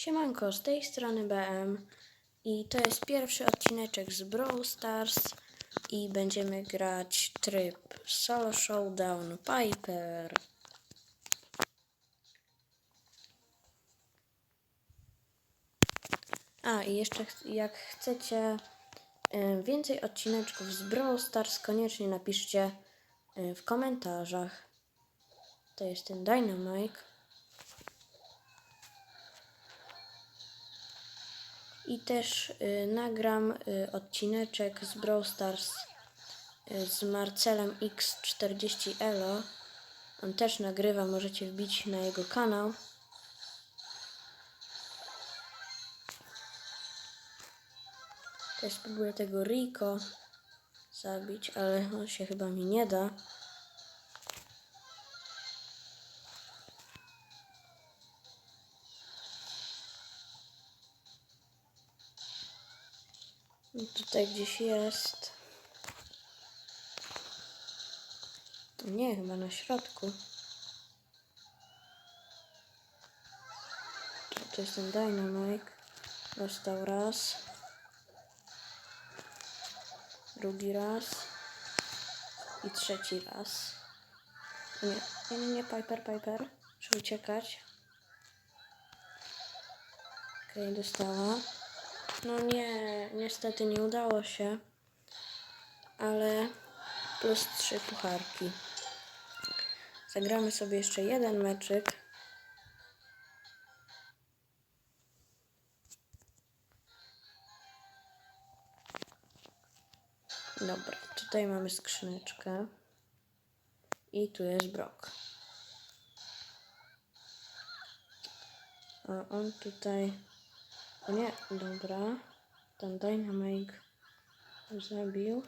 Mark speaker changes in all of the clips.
Speaker 1: Siemanko, z tej strony BM i to jest pierwszy odcineczek z Brawl Stars i będziemy grać tryb Solo Showdown Piper. A i jeszcze jak chcecie więcej odcineczków z Brawl Stars, koniecznie napiszcie w komentarzach. To jest ten Dynamite. I też y, nagram y, odcineczek z Brawl Stars y, z Marcelem X40 Elo. On też nagrywa, możecie wbić na jego kanał. Też spróbuję tego Rico zabić, ale on się chyba mi nie da. Tutaj gdzieś jest. Nie, chyba na środku. To jest ten Dynamite. Dostał raz. Drugi raz. I trzeci raz. Nie, nie, nie, Piper, Piper. Muszę uciekać. Okej, okay, dostała. No nie, niestety nie udało się. Ale plus trzy pucharki. Zagramy sobie jeszcze jeden meczyk. Dobra, tutaj mamy skrzyneczkę. I tu jest brok. A on tutaj. O nie, dobra. Ten Dynamite zabił.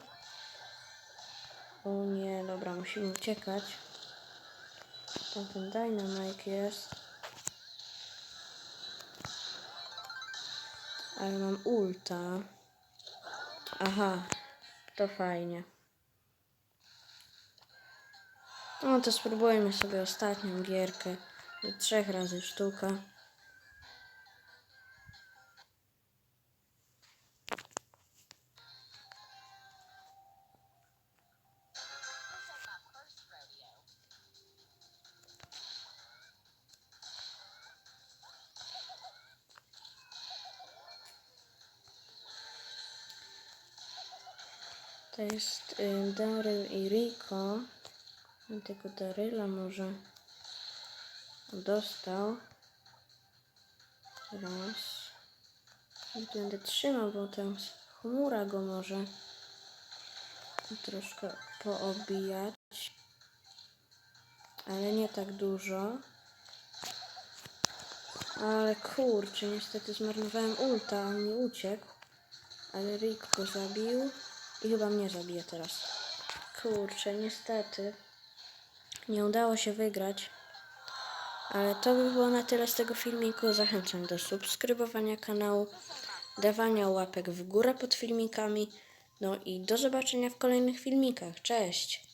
Speaker 1: O nie, dobra, musimy uciekać. Tam ten Dynamite jest. Ale mam ulta. Aha, to fajnie. No to spróbujmy sobie ostatnią gierkę. Trzech razy sztuka. To jest y, Daryl i Rico. I Tego Daryla może dostał. Raz. I będę trzymał, bo tam chmura go może troszkę poobijać. Ale nie tak dużo. Ale kurczę, niestety zmarnowałem ulta, on mi uciekł. Ale Rick go zabił. I chyba mnie zabije teraz. Kurczę, niestety. Nie udało się wygrać. Ale to by było na tyle z tego filmiku. Zachęcam do subskrybowania kanału, dawania łapek w górę pod filmikami. No i do zobaczenia w kolejnych filmikach. Cześć!